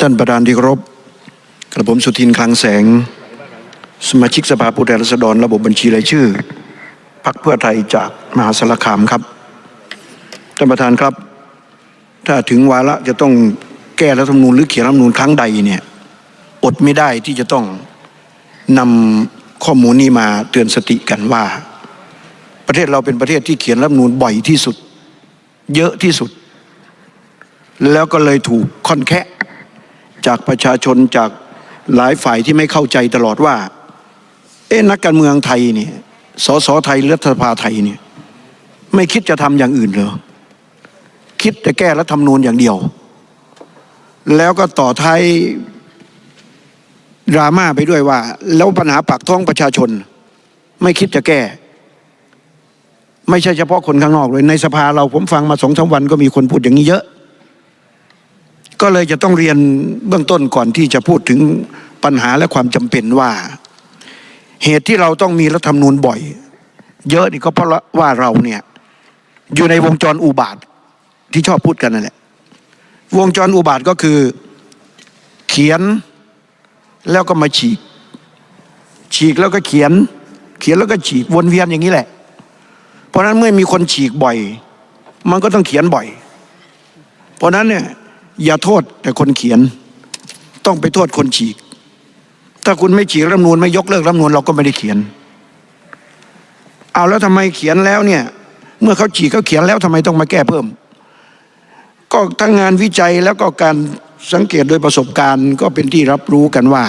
ท่านประธานที่เคารพกระผมสุทินคลังแสง สมาชิกสภาผู้แทนราษฎรระบบบัญชีรายชื่อพรรคเพื่อไทยจากมหาสารคามครับท่านประธานครับ ถ้าถึงวาระจะต้องแก้รัฐธรรมนูญหรือเขียนรัฐธรรมนูญครั้งใดเนี่ยอดไม่ได้ที่จะต้องนำข้อมูลนี้มาเตือนสติกันว่า ประเทศเราเป็นประเทศที่เขียนรัฐธรรมนูญบ่อยที่สุด เยอะที่สุด แล้วก็เลยถูกค่อนแคะ จากประชาชนจากหลายฝ่ายที่ไม่เข้าใจตลอดว่า เอ๊ะนักการเมืองไทยเนี่ยสสไทยรัฐสภาไทยเนี่ยไม่คิดจะทำอย่างอื่นเหรอคิดจะแก้รัฐธรรมนูญอย่างเดียว แล้วก็ต่อท้ายดราม่าไปด้วยว่า แล้วปัญหาปากท้องประชาชน ไม่คิดจะแก้ ไม่ใช่เฉพาะคนข้างนอกเลยในสภาเราผมฟังมาสองสามวันก็มีคนพูดอย่างนี้เยอะ ก็เลยจะต้องเรียนเบื้องต้นก่อนที่จะพูดถึงปัญหาและความจำเป็นว่า เหตุที่เราต้องมีรัฐธรรมนูญบ่อย เยอะนี่ก็เพราะว่าเราเนี่ยอยู่ในวงจรอุบาทที่ชอบพูดกันนั่นแหละ วงจรอุบาทก็คือเขียนแล้วก็มาฉีก ฉีกแล้วก็เขียน เขียนแล้วก็ฉีกวนเวียนอย่างนี้แหละ เพราะนั้นเมื่อมีคนฉีกบ่อย มันก็ต้องเขียนบ่อย เพราะนั้นเนี่ย อย่าโทษแต่คนเขียน ต้องไปโทษคนฉีก ถ้าคุณไม่ฉีกรัฐมนูญไม่ยกเลิกรัฐมนูญเราก็ไม่ได้เขียน เอาแล้วทำไมเขียนแล้วเนี่ย เมื่อเขาฉีกเขาเขียนแล้วทำไมต้องมาแก้เพิ่ม ก็ทั้งงานวิจัยแล้วก็การสังเกตโดยประสบการณ์ ก็เป็นที่รับรู้กันว่า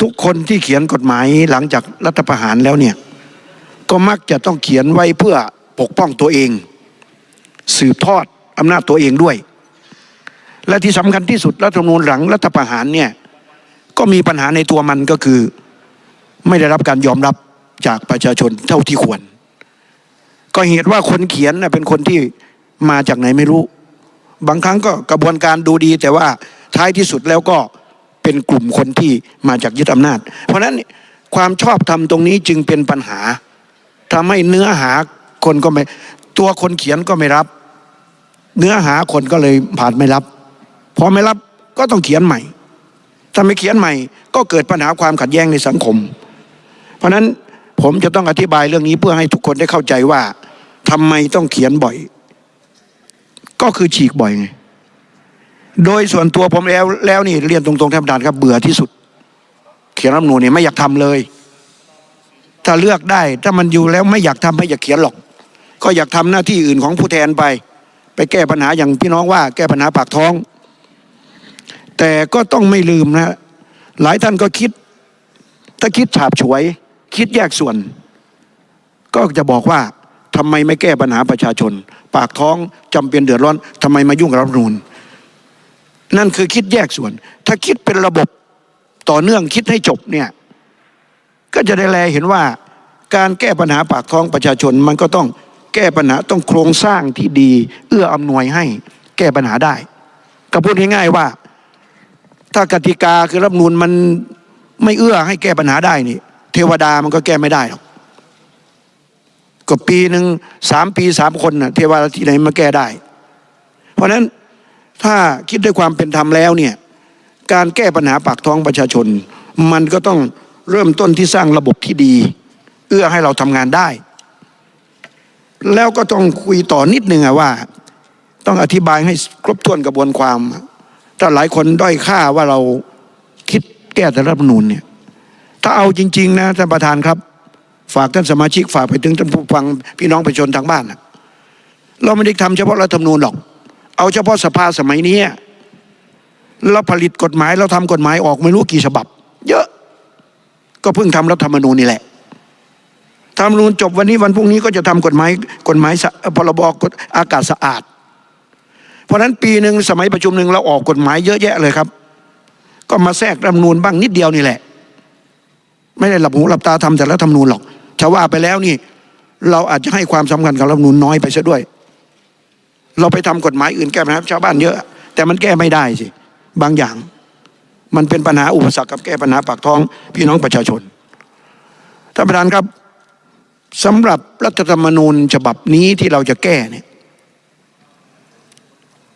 ทุกคนที่เขียนกฎหมายหลังจากรัฐประหารแล้วเนี่ย ก็มักจะต้องเขียนไว้เพื่อปกป้องตัวเอง สืบทอดอำนาจตัวเองด้วย และที่สำคัญที่สุดรัฐธรรมนูญหลังรัฐประหารเนี่ยก็มีปัญหาในตัวมันก็คือ ไม่ได้รับการยอมรับจากประชาชนเท่าที่ควร ก็เหตุว่าคนเขียนเป็นคนที่มาจากไหนไม่รู้ บางครั้งก็กระบวนการดูดี แต่ว่าท้ายที่สุดแล้วก็เป็นกลุ่มคนที่มาจากยึดอำนาจ เพราะฉะนั้นความชอบธรรมตรงนี้จึงเป็นปัญหาทำให้เนื้อหาคนก็ไม่ ตัวคนเขียนก็ไม่รับ เนื้อหาคนก็เลยผ่านไม่รับ พอไม่รับก็ต้องเขียนใหม่ ถ้าไม่เขียนใหม่ ก็เกิดปัญหาความขัดแย้งในสังคม เพราะนั้นผมจะต้องอธิบายเรื่องนี้เพื่อให้ทุกคนได้เข้าใจว่าทำไมต้องเขียนบ่อย ก็คือฉีกบ่อยไงโดยส่วนตัวผมแล้วแล้วนี่เรียนตรงๆท่านประธานครับเบื่อที่สุด เขียนรัฐมนูญเนี่ยไม่อยากทำเลย ถ้าเลือกได้ ถ้ามันอยู่แล้วไม่อยากทำไม่อยากเขียนหรอก ก็อยากทำหน้าที่อื่นของผู้แทนไป ไปแก้ปัญหาอย่างพี่น้องว่า แก้ปัญหาปากท้อง แต่ก็ต้องไม่ลืมนะ หลายท่านก็คิด ถ้าคิดฉาบฉวย คิดแยกส่วน ก็จะบอกว่าทำไมไม่แก้ปัญหาประชาชน ปากท้องจำเป็นเดือดร้อนทำไมมายุ่งกับรัฐนูญนั่นคือคิดแยกส่วน ถ้าคิดเป็นระบบต่อเนื่องคิดให้จบเนี่ยก็จะได้แลเห็นว่า การแก้ปัญหาปากท้องประชาชนมันก็ต้องแก้ปัญหาต้องโครงสร้างที่ดี เอื้ออำนวยให้แก้ปัญหาได้ ก็พูดง่ายๆว่า ถ้ากติกาคือรัฐมนูญมันไม่เอื้อให้แก้ปัญหาได้นี่ เทวดามันก็แก้ไม่ได้หรอกก็ปีหนึ่งสามปีสามคนน่ะเทวดาที่ไหนมาแก้ได้ เพราะฉะนั้นถ้าคิดด้วยความเป็นธรรมแล้วเนี่ยการแก้ปัญหาปากท้องประชาชน มันก็ต้องเริ่มต้นที่สร้างระบบที่ดี เอื้อให้เราทำงานได้ แล้วก็ต้องคุยต่อนิดนึงอะว่า ต้องอธิบายให้ครบถ้วนกระบวนความ ถ้าหลายคนด้อยค่าว่าเราคิดแก้แต่รัฐธรรมนูญเนี่ย ถ้าเอาจริง ๆ นะท่านประธานครับ ฝากท่านสมาชิกฝากไปถึงท่านผู้ฟังพี่น้องประชาชนทางบ้านนะเราไม่ได้ทำเฉพาะรัฐธรรมนูญหรอก เอาเฉพาะสภาสมัยนี้เราผลิตกฎหมายเราทำกฎหมายออกไม่รู้กี่ฉบับ เยอะ ก็เพิ่งทำรัฐธรรมนูญนี่แหละธรรมนูญจบวันนี้วันพรุ่งนี้ก็จะทำกฎหมายกฎหมายพรบอากาศสะอาด เพราะฉะนั้นปีหนึ่งสมัยประชุมหนึ่งเราออกกฎหมายเยอะแยะเลยครับ ก็มาแทรกรัฐมนูญบ้างนิดเดียวนี่แหละ ไม่ได้หลับหูหลับตาทำแต่รัฐธรรมนูญหรอกจะว่าไปแล้วนี่ เราอาจจะให้ความสำคัญกับรัฐมนูญน้อยไปซะด้วย เราไปทำกฎหมายอื่นแก้ปัญหาชาวบ้านเยอะ แต่มันแก้ไม่ได้สิบางอย่าง มันเป็นปัญหาอุปสรรคกับแก้ปัญหาปากท้อง พี่น้องประชาชนท่านประธานครับสำหรับรัฐธรรมนูญฉบับนี้ที่เราจะแก้เนี่ย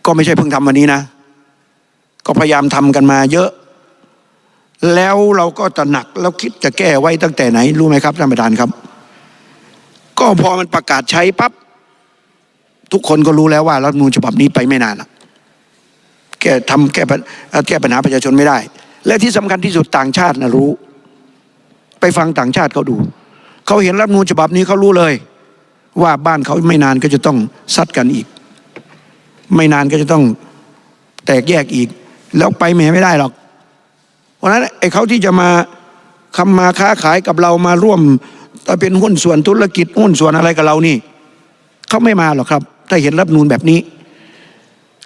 ก็ไม่ใช่เพิ่งทำวันนี้นะ ก็พยายามทำกันมาเยอะ แล้วเราก็ตระหนักแล้วคิดจะแก้ไว้ตั้งแต่ไหน รู้ไหมครับท่านประธานครับ ก็พอมันประกาศใช้ปั๊บทุกคนก็รู้แล้วว่ารัฐมนูญฉบับนี้ไปไม่นานละแก้ทำแก้แก้ปัญหาประชาชนไม่ได้ และที่สำคัญที่สุดต่างชาตินะรู้ ไปฟังต่างชาติเขาดู เขาเห็นรัฐมนูญฉบับนี้เขารู้เลย ว่าบ้านเขาไม่นานก็จะต้องซัดกันอีก ไม่นานก็จะต้องแตกแยกอีก แล้วไปแหมไม่ได้หรอก เพราะนั้นไอ้เขาที่จะมาคำมาค้าขายกับเรามาร่วมถ้าเป็นหุ้นส่วนธุรกิจหุ้นส่วนอะไรกับเรานี่เขาไม่มาหรอกครับ ถ้าเห็นรัฐมนูนแบบนี้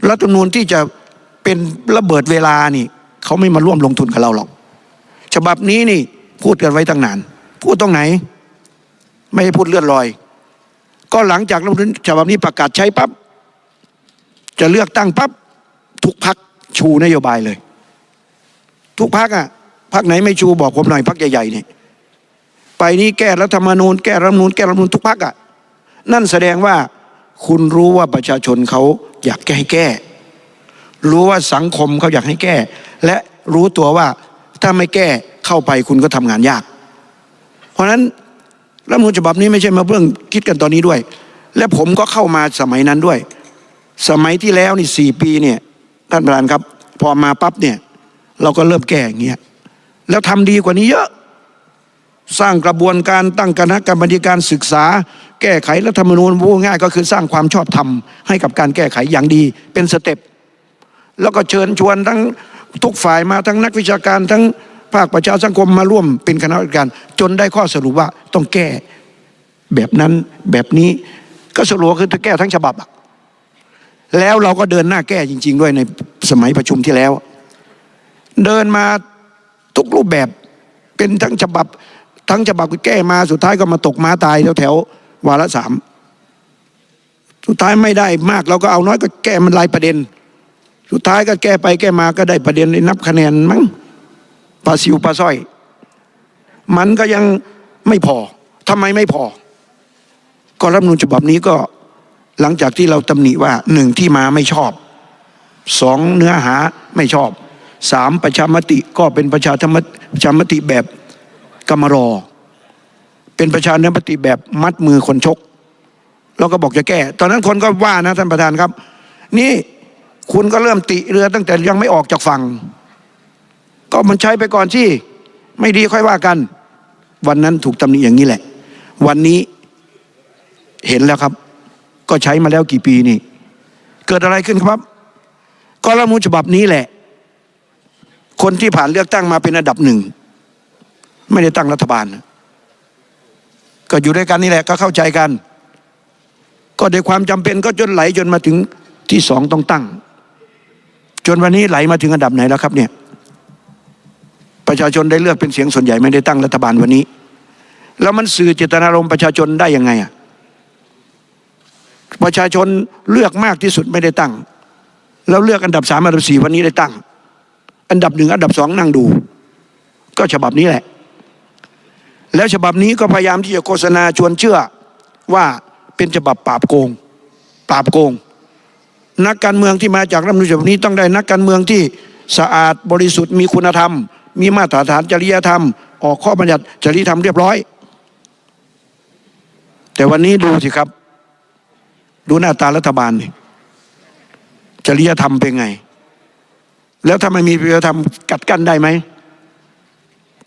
รัฐมนูนที่จะเป็นระเบิดเวลานี่เขาไม่มาร่วมลงทุนกับเราหรอก ฉบับนี้นี่พูดกันไว้ตั้งนาน พูดตรงไหน ไม่ให้พูดเลื่อนลอย ก็หลังจากรัฐนูญฉบับนี้ประกาศใช้ปั๊บ จะเลือกตั้งปั๊บทุกพักชูนโยบายเลย ทุกพักอะพักไหนไม่ชูบอกผมหน่อยพักใหญ่ๆนี่ไปนี้แก้รัฐธรรมนูญแก้รัฐมนูญแก้รัฐมนูญทุกพักอะนั่นแสดงว่าคุณรู้ว่าประชาชนเขาอยากแก้ให้แก้ รู้ว่าสังคมเขาอยากให้แก้ และรู้ตัวว่าถ้าไม่แก้เข้าไปคุณก็ทำงานยาก เพราะฉะนั้นรัฐมนูญฉบับนี้ไม่ใช่มาเพิ่งคิดกันตอนนี้ด้วย และผมก็เข้ามาสมัยนั้นด้วย สมัยที่แล้วนี่สี่ปีเนี่ยท่านประธานครับ พอมาปั๊บเนี่ย เราก็เริ่มแก้อย่างเงี้ยแล้วทำดีกว่านี้เยอะ สร้างกระบวนการตั้งคณะกรรมการศึกษา แก้ไขรัฐธรรมนูญพูดง่ายก็คือสร้างความชอบธรรมให้กับการแก้ไขอย่างดีเป็นสเต็ปแล้วก็เชิญชวนทั้งทุกฝ่ายมาทั้งนักวิชาการทั้งภาคประชาสังคมมาร่วมเป็นคณะกรรมการ จนได้ข้อสรุปว่าต้องแก้แบบนั้นแบบนี้ก็สรุปคือจะแก้ทั้งฉบับอะ แล้วเราก็เดินหน้าแก้จริง ๆ ด้วยในสมัยประชุมที่แล้ว เดินมาทุกรูปแบบเป็นทั้งฉบับ ทั้งฉบับแก้มาสุดท้ายก็มาตกม้าตายแถวแถววาระสามสุดท้ายไม่ได้มากเราก็เอาน้อยก็แก้มันรายประเด็น สุดท้ายก็แก้ไปแก้มาก็ได้ประเด็นในนับคะแนนมั้งปลาซิวปลาสร้อย มันก็ยังไม่พอทำไมไม่พอ ก็รัฐธรรมนูญฉบับนี้ก็ หลังจากที่เราตำหนิว่าหนึ่งที่มาไม่ชอบสองเนื้อหาไม่ชอบสามประชามติก็เป็นประชาธรรมประชามติแบบกรรมรอ เป็นประชาธิปติแบบมัดมือคนชกเราก็บอกจะแก้ ตอนนั้นคนก็ว่านะท่านประธานครับ นี่คุณก็เริ่มติเรือตั้งแต่ยังไม่ออกจากฝั่ง ก็มันใช้ไปก่อนที่ไม่ดีค่อยว่ากัน วันนั้นถูกตำหนิอย่างนี้แหละ วันนี้เห็นแล้วครับ ก็ใช้มาแล้วกี่ปีนี่ เกิดอะไรขึ้นครับ ก็รัฐมนูญฉบับนี้แหละ คนที่ผ่านเลือกตั้งมาเป็นอันดับหนึ่ง ไม่ได้ตั้งรัฐบาล ก็อยู่ด้วยกันนี่แหละ ก็เข้าใจกัน ก็ด้วยความจำเป็นก็จนไหลจนมาถึงที่สองต้องตั้ง จนวันนี้ไหลมาถึงอันดับไหนแล้วครับเนี่ยประชาชนได้เลือกเป็นเสียงส่วนใหญ่ไม่ได้ตั้งรัฐบาลวันนี้ แล้วมันสื่อเจตนารมณ์ประชาชนได้ยังไงอะ ประชาชนเลือกมากที่สุดไม่ได้ตั้ง แล้วเลือกอันดับสามอันดับสี่วันนี้ได้ตั้ง อันดับหนึ่งอันดับสองนั่งดู ก็ฉบับนี้แหละ แล้วฉบับนี้ก็พยายามที่จะโฆษณาชวนเชื่อว่าเป็นฉบับปราบโกง ปราบโกง นักการเมืองที่มาจากรัฐมนูญฉบับนี้ต้องได้นักการเมืองที่สะอาดบริสุทธิ์มีคุณธรรม มีมาตรฐานจริยธรรม ออกข้อบัญญัติจริยธรรมเรียบร้อย แต่วันนี้ดูสิครับ ดูหน้าตารัฐบาลนี่จริยธรรมเป็นไง แล้วถ้าไม่มีจริยธรรมกัดกั้นได้ไหม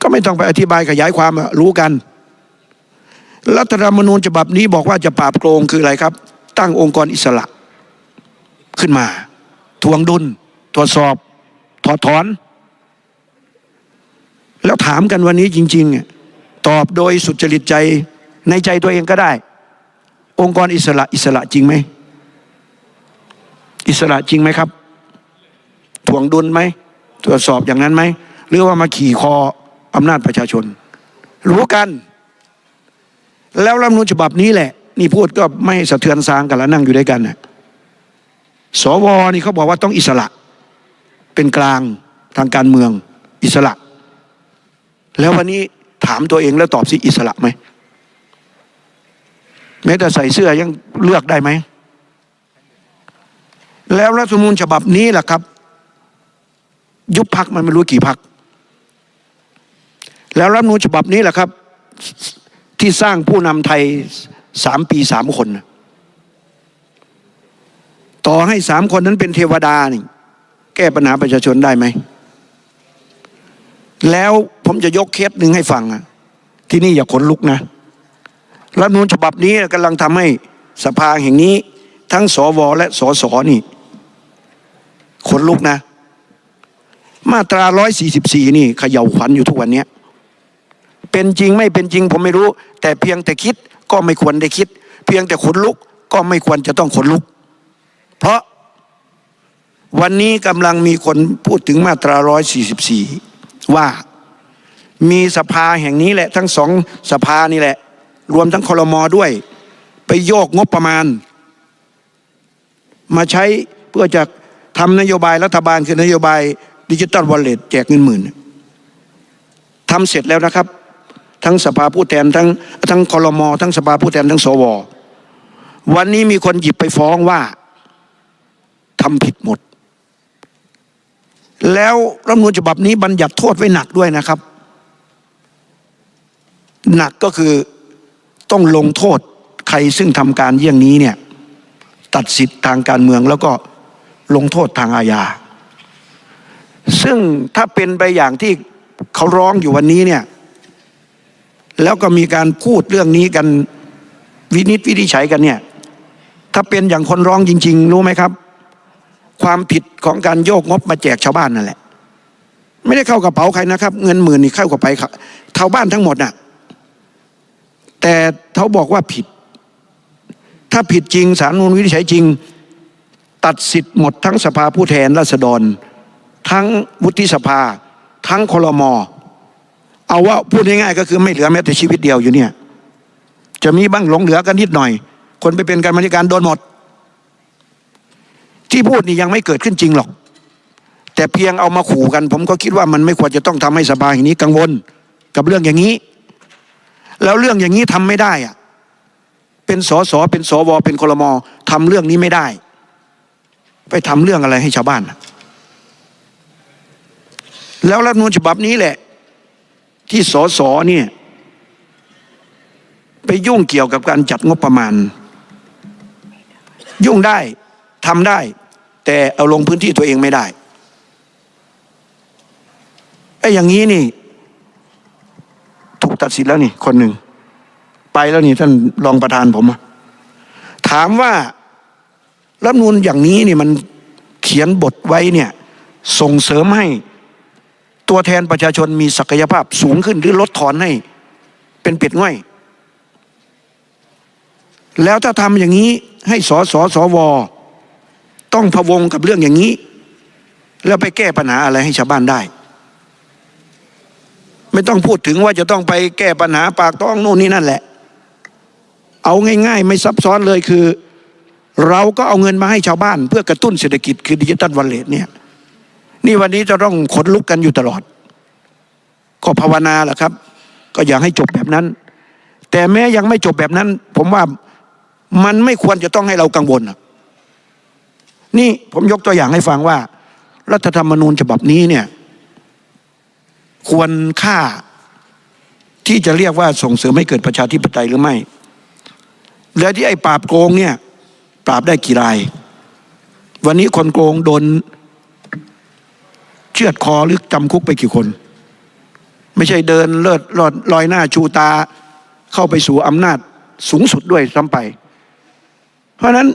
ก็ไม่ต้องไปอธิบายขยายความรู้กัน รัฐธรรมนูญฉบับนี้บอกว่าจะปราบโกงคืออะไรครับ ตั้งองค์กรอิสระ ขึ้นมา ทวงดุล ตรวจสอบ ถอดถอน แล้วถามกันวันนี้จริง ๆ ตอบโดยสุจริตใจในใจตัวเองก็ได้ องค์กรอิสระอิสระจริงไหม อิสระจริงไหมครับถ่วงดุลไหม ตรวจสอบอย่างนั้นไหม หรือว่ามาขี่คออำนาจประชาชน รู้กัน แล้วรัฐมนูญฉบับนี้แหละ นี่พูดก็ไม่สะเทือนซางกันแล้วนั่งอยู่ด้วยกันน่ะสวนี่เขาบอกว่าต้องอิสระ เป็นกลางทางการเมืองอิสระ แล้ววันนี้ถามตัวเองแล้วตอบสิอิสระไหม แม้แต่ใส่เสื้อยังเลือกได้ไหม แล้วรัฐมนูญฉบับนี้แหละครับ ยุบพักมันไม่รู้กี่พัก แล้วรัฐมนูญฉบับนี้แหละครับ ที่สร้างผู้นำไทยสามปีสามคน ต่อให้สามคนนั้นเป็นเทวดานี่แก้ปัญหาประชาชนได้ไหม แล้วผมจะยกเคสหนึ่งให้ฟัง ที่นี่อย่าขนลุกนะ รัฐมนูญฉบับนี้กำลังทำให้สภาแห่งนี้ ทั้งสวและสสนี่ขนลุกนะ มาตรา 144 นี่เขย่าขวัญอยู่ทุกวันเนี้ยเป็นจริงไม่เป็นจริงผมไม่รู้ แต่เพียงแต่คิดก็ไม่ควรได้คิด เพียงแต่ขนลุกก็ไม่ควรจะต้องขนลุก เพราะวันนี้กำลังมีคนพูดถึงมาตรา 144 ว่ามีสภาแห่งนี้แหละ ทั้งสองสภานี่แหละ รวมทั้งคลมอด้วย ไปโยกงบประมาณ มาใช้เพื่อจะทำนโยบายรัฐบาลคือนโยบายดิจิตอลวอลเล็ตแจกเงินหมื่นทำเสร็จแล้วนะครับ ทั้งสภาผู้แทนทั้งทั้งคลมอทั้งสภาผู้แทนทั้งสว วันนี้มีคนหยิบไปฟ้องว่าทำผิดหมด แล้วรัฐมนูญฉบับนี้บัญญัติโทษไว้หนักด้วยนะครับ หนักก็คือ ต้องลงโทษใครซึ่งทำการเยี่ยงนี้เนี่ยตัดสิทธิ์ทางการเมืองแล้วก็ลงโทษทางอาญา ซึ่งถ้าเป็นไปอย่างที่เขาร้องอยู่วันนี้เนี่ยแล้วก็มีการพูดเรื่องนี้กันวินิจวินิจฉัยกันเนี่ยถ้าเป็นอย่างคนร้องจริง ๆ รู้ไหมครับ ความผิดของการโยกงบมาแจกชาวบ้านนั่นแหละ ไม่ได้เข้ากระเป๋าใครนะครับ เงินหมื่นนี่เข้ากระเป๋าชาวบ้านทั้งหมดน่ะ แต่เขาบอกว่าผิด ถ้าผิดจริงสารนูนวินิจฉัยจริง ตัดสิทธิ์หมดทั้งสภาผู้แทนราษฎร ทั้งวุฒิสภา ทั้งคลมเอาว่าพูดง่ายๆก็คือไม่เหลือแม้แต่ชีวิตเดียวอยู่เนี่ย จะมีบ้างหลงเหลือกันนิดหน่อย คนไปเป็นการบริการโดนหมด ที่พูดนี่ยังไม่เกิดขึ้นจริงหรอก แต่เพียงเอามาขู่กัน ผมก็คิดว่ามันไม่ควรจะต้องทำให้สภาแห่งนี้กังวล กับเรื่องอย่างนี้ แล้วเรื่องอย่างนี้ทำไม่ได้อะเป็นสสเป็นสวเป็นคลมทำเรื่องนี้ไม่ได้ ไปทำเรื่องอะไรให้ชาวบ้านแล้วรัฐมนูญฉบับนี้แหละ ที่สสเนี่ย ไปยุ่งเกี่ยวกับการจัดงบประมาณ ยุ่งได้ทำได้ แต่เอาลงพื้นที่ตัวเองไม่ได้ไอ้อย่างนี้นี่ ถูกตัดสินแล้วนี่ คนหนึ่ง ไปแล้วนี่ท่านรองประธานผม ถามว่ารัฐนูลอย่างนี้นี่มันเขียนบทไว้เนี่ย ส่งเสริมให้ตัวแทนประชาชนมีศักยภาพสูงขึ้นหรือลดถอนให้ เป็นเป็ดง่อย แล้วถ้าทำอย่างนี้ให้สสสว ต้องพะวงกับเรื่องอย่างนี้ แล้วไปแก้ปัญหาอะไรให้ชาวบ้านได้ ไม่ต้องพูดถึงว่าจะต้องไปแก้ปัญหาปากท้องโน่นนี่นั่นแหละ เอาง่าย ๆ ไม่ซับซ้อนเลยคือ เราก็เอาเงินมาให้ชาวบ้าน เพื่อกระตุ้นเศรษฐกิจคือดิจิตอลวอลเล็ตเนี่ย นี่วันนี้จะต้องขนลุกกันอยู่ตลอด ก็ภาวนาแหละครับ ก็อยากให้จบแบบนั้น แต่แม้ยังไม่จบแบบนั้น ผมว่ามันไม่ควรจะต้องให้เรากังวลนี่ผมยกตัวอย่างให้ฟังว่า รัฐธรรมนูญฉบับนี้เนี่ย ควรค่าที่จะเรียกว่าส่งเสริมให้เกิดประชาธิปไตยหรือไม่ แล้วที่ไอ้ปราบโกงเนี่ย ปราบได้กี่ราย วันนี้คนโกงโดน เชือดคอหรือจำคุกไปกี่คน ไม่ใช่เดินเลิศลอดลอยหน้าชูตาเข้าไปสู่อำนาจสูงสุดด้วยซ้ำไป เพราะนั้น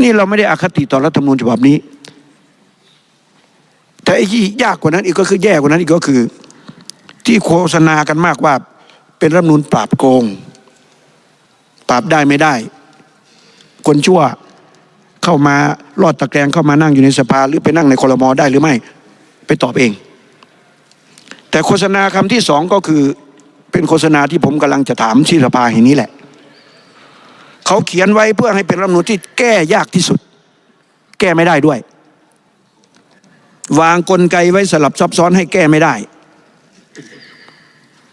นี่เราไม่ได้อคติต่อรัฐธรรมนูญฉบับนี้ แต่ไอ้ที่ยากกว่านั้นอีกก็คือแย่กว่านั้นอีกก็คือ ที่โฆษณากันมากว่า เป็นรัฐนูญปราบโกง ปราบได้ไม่ได้ คนชั่วเข้ามารอดตะแกรงเข้ามานั่งอยู่ในสภาหรือไปนั่งในคลมอได้หรือไม่ ไปตอบเอง แต่โฆษณาคำที่สองก็คือเป็นโฆษณาที่ผมกำลังจะถามที่สภาแห่งนี้แหละ เขาเขียนไว้เพื่อให้เป็นรัฐมนูญที่แก้ยากที่สุด แก้ไม่ได้ด้วย วางกลไกไว้สลับซับซ้อนให้แก้ไม่ได้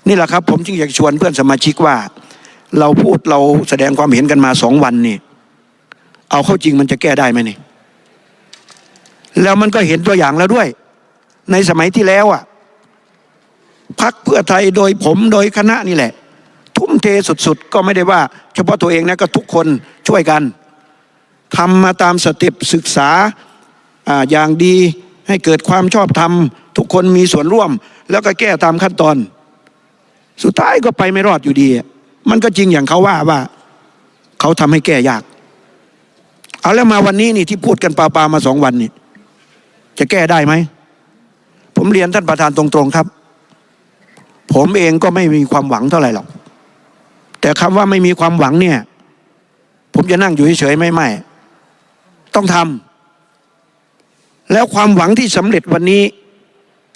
นี่แหละครับ ผมจึงอยากชวนเพื่อนสมาชิกว่า เราพูดเราแสดงความเห็นกันมาสองวันนี่ เอาเข้าจริงมันจะแก้ได้ไหมนี่ แล้วมันก็เห็นตัวอย่างแล้วด้วย ในสมัยที่แล้วอะพักเพื่อไทยโดยผมโดยคณะนี่แหละ ทุ่มเทสุดๆ ก็ไม่ได้ว่า เฉพาะตัวเองนะก็ทุกคนช่วยกันทำมาตามสเต็ปศึกษาอาอย่างดี ให้เกิดความชอบธรรมทุกคนมีส่วนร่วม แล้วก็แก้ตามขั้นตอน สุดท้ายก็ไปไม่รอดอยู่ดี มันก็จริงอย่างเขาว่าว่า เขาทำให้แก้ยาก เอาแล้วมาวันนี้นี่ที่พูดกันปาๆมาสองวันนี่จะแก้ได้ไหม ผมเรียนท่านประธานตรงๆครับ ผมเองก็ไม่มีความหวังเท่าไหร่หรอก แต่คำว่าไม่มีความหวังเนี่ย ผมจะนั่งอยู่เฉยๆไม่ไม่ ต้องทำ แล้วความหวังที่สำเร็จวันนี้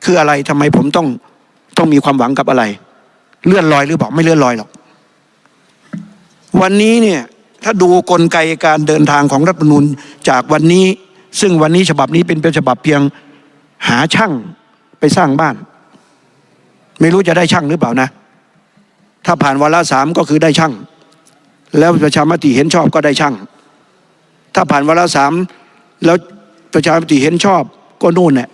คืออะไรทำไมผมต้องต้องมีความหวังกับอะไร เลื่อนลอยหรือเปล่าไม่เลื่อนลอยหรอก วันนี้เนี่ยถ้าดูกลไกการเดินทางของรัฐธรรมนูญจากวันนี้ ซึ่งวันนี้ฉบับนี้เป็นเป็นฉบับเพียงหาช่างไปสร้างบ้าน ไม่รู้จะได้ช่างหรือเปล่านะ ถ้าผ่านวาระสามก็คือได้ช่าง แล้วประชามติเห็นชอบก็ได้ช่าง ถ้าผ่านวาระสามแล้ว ประชามติเห็นชอบก็นู่นเนี่ย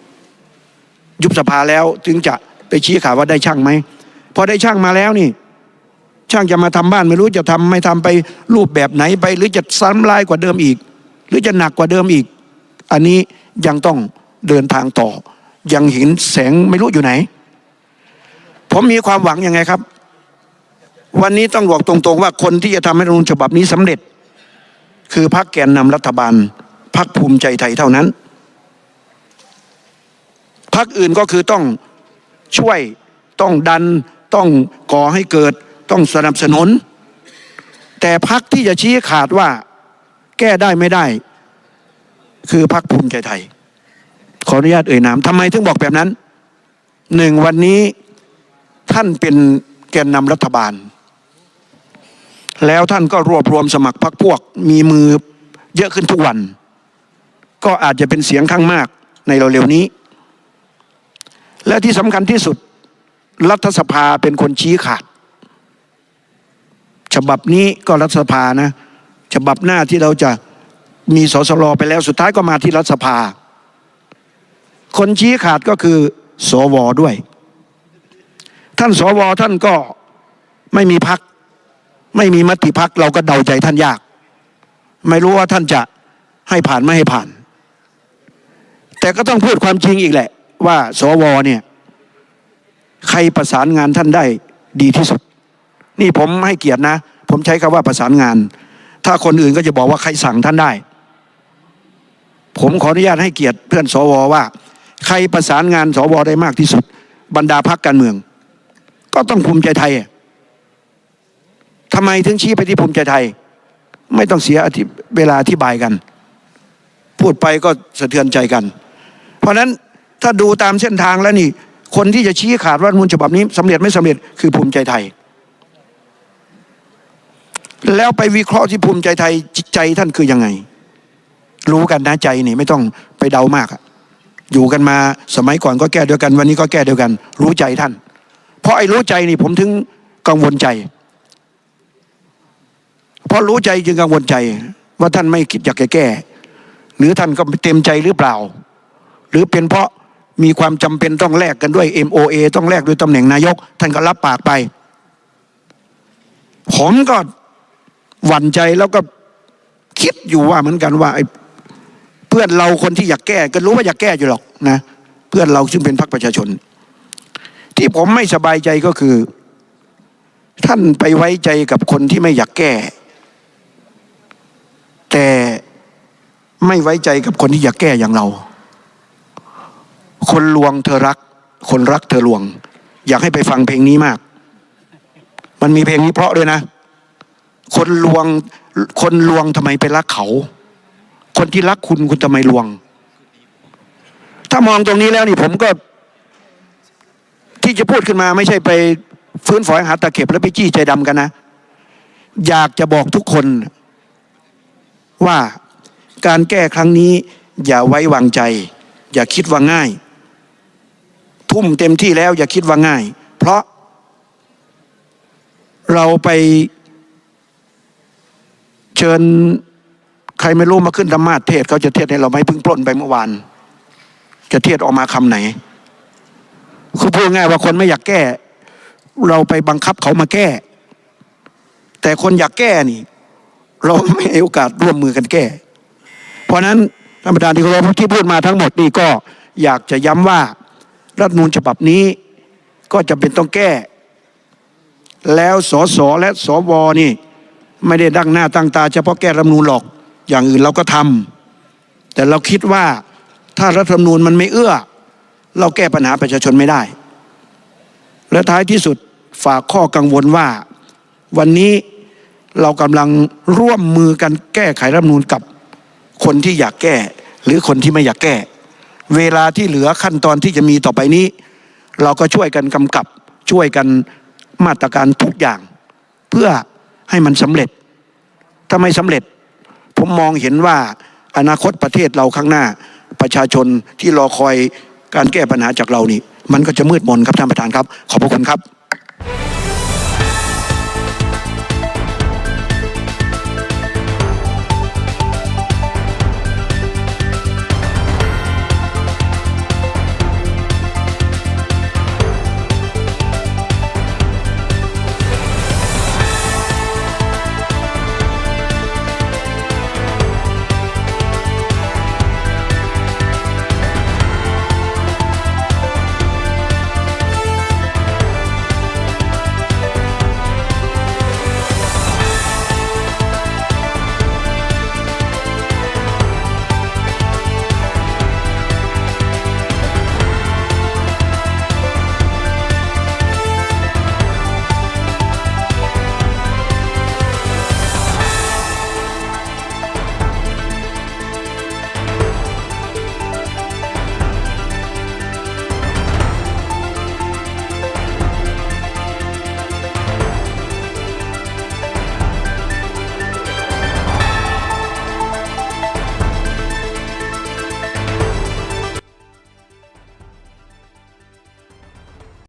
ยุบสภาแล้วถึงจะไปชี้ข่าวว่าได้ช่างไหมพอได้ช่างมาแล้วนี่ ช่างจะมาทำบ้านไม่รู้จะทำไม่ทำไปรูปแบบไหนไป หรือจะซ้ำลายกว่าเดิมอีก หรือจะหนักกว่าเดิมอีก อันนี้ยังต้องเดินทางต่อ ยังเห็นแสงไม่รู้อยู่ไหน ผมมีความหวังยังไงครับ วันนี้ต้องบอกตรงๆว่าคนที่จะทำให้รัฐธรรมนูญฉบับนี้สำเร็จ คือพรรคแกนนำรัฐบาล พรรคภูมิใจไทยเท่านั้นพรรคอื่นก็คือต้องช่วยต้องดันต้องก่อให้เกิดต้องสนับสนุน แต่พักที่จะชี้ขาดว่าแก้ได้ไม่ได้ คือพักภูมิใจไทย ขออนุญาตเอ่ยนามทำไมถึงบอกแบบนั้นหนึ่งวันนี้ท่านเป็นแกนนำรัฐบาล แล้วท่านก็รวบรวมสมัครพรรคพวก มีมือเยอะขึ้นทุกวัน ก็อาจจะเป็นเสียงข้างมากในเร็วๆนี้ และที่สำคัญที่สุดรัฐสภาเป็นคนชี้ขาด ฉบับนี้ก็รัฐสภานะ ฉบับหน้าที่เราจะมีสสรไปแล้วสุดท้ายก็มาที่รัฐสภา คนชี้ขาดก็คือสวด้วย ท่านสวท่านก็ไม่มีพัก ไม่มีมติพักเราก็เดาใจท่านยาก ไม่รู้ว่าท่านจะให้ผ่านไม่ให้ผ่าน แต่ก็ต้องพูดความจริงอีกแหละ ว่าสวเนี่ย ใครประสานงานท่านได้ดีที่สุด นี่ผมให้เกียรตินะ ผมใช้คำว่าประสานงาน ถ้าคนอื่นก็จะบอกว่าใครสั่งท่านได้ ผมขออนุญาตให้เกียรติเพื่อนสวว่า ใครประสานงานสวได้มากที่สุด บรรดาพักการเมือง ก็ต้องภูมิใจไทยทำไมถึงชี้ไปที่ภูมิใจไทย ไม่ต้องเสียเวลาอธิบายกัน พูดไปก็สะเทือนใจกัน เพราะนั้นถ้าดูตามเส้นทางแล้วนี่ คนที่จะชี้ขาดรัฐมนูญฉบับนี้สำเร็จไม่สำเร็จคือภูมิใจไทย แล้วไปวิเคราะห์ที่ภูมิใจไทยจิตใจท่านคือยังไง รู้กันนะใจนี่ไม่ต้องไปเดามากอะอยู่กันมาสมัยก่อนก็แก้เดียวกัน วันนี้ก็แก้เดียวกัน รู้ใจท่าน เพราะไอ้รู้ใจนี่ผมถึงกังวลใจ เพราะรู้ใจจึงกังวลใจ ว่าท่านไม่คิดอยากจะแก้ หรือท่านก็เต็มใจหรือเปล่า รือเป็นเพราะมีความจำเป็นต้องแลกกันด้วย MOA ต้องแลกด้วยตำแหน่งนายก ท่านก็รับปากไป ผมก็หวั่นใจแล้วก็คิดอยู่ว่าเหมือนกันว่าไอ้เพื่อนเราคนที่อยากแก้ก็รู้ว่าอยากแก้อยู่หรอกนะ เพื่อนเราซึ่งเป็นพรรคประชาชน ที่ผมไม่สบายใจก็คือ ท่านไปไว้ใจกับคนที่ไม่อยากแก้ แต่ไม่ไว้ใจกับคนที่อยากแก้อย่างเรา คนลวงเธอรัก คนรักเธอลวง อยากให้ไปฟังเพลงนี้มาก มันมีเพลงนี้เพราะด้วยนะ คนลวง คนลวงทำไมไปรักเขา คนที่รักคุณคุณทำไมลวง ถ้ามองตรงนี้แล้วนี่ผมก็ ที่จะพูดขึ้นมาไม่ใช่ไปฟื้นฝอยหาตะเข็บแล้วไปจี้ใจดำกันนะ อยากจะบอกทุกคนว่าการแก้ครั้งนี้อย่าไว้วางใจ อย่าคิดว่าง่าย ทุ่มเต็มที่แล้วอย่าคิดว่าง่าย เพราะเราไปเชิญใครไม่รู้มาขึ้นธรรมาเทศเขาจะเทศให้เราไม่พึ่งปล้นไปเมื่อวาน จะเทศออกมาคำไหนคือพูดง่ายว่าคนไม่อยากแก้ เราไปบังคับเขามาแก้ แต่คนอยากแก้นี่ เราไม่ให้โอกาสร่วมมือกันแก้ เพราะฉะนั้นท่านประธานที่เคารพที่พูดมาทั้งหมดนี่ก็อยากจะย้ำว่า รัฐมนูญฉบับนี้ ก็จะเป็นต้องแก้ แล้วสสและสวนี่ ไม่ได้ตั้งหน้าตั้งตาเฉพาะแก้รัฐมนูญหรอก อย่างอื่นเราก็ทำแต่เราคิดว่าถ้ารัฐธรรมนูญมันไม่เอื้อ เราแก้ปัญหาประชาชนไม่ได้ และท้ายที่สุดฝากข้อกังวลว่า วันนี้เรากำลังร่วมมือกันแก้ไขรัฐธรรมนูญกับคนที่อยากแก้ หรือคนที่ไม่อยากแก้ เวลาที่เหลือขั้นตอนที่จะมีต่อไปนี้ เราก็ช่วยกันกำกับช่วยกันมาตรการทุกอย่าง เพื่อให้มันสำเร็จ ถ้าไม่สำเร็จ ผมมองเห็นว่าอนาคตประเทศเราข้างหน้า ประชาชนที่รอคอยการแก้ปัญหาจากเรานี่ มันก็จะมืดมนครับท่านประธานครับ ขอบพระคุณครับ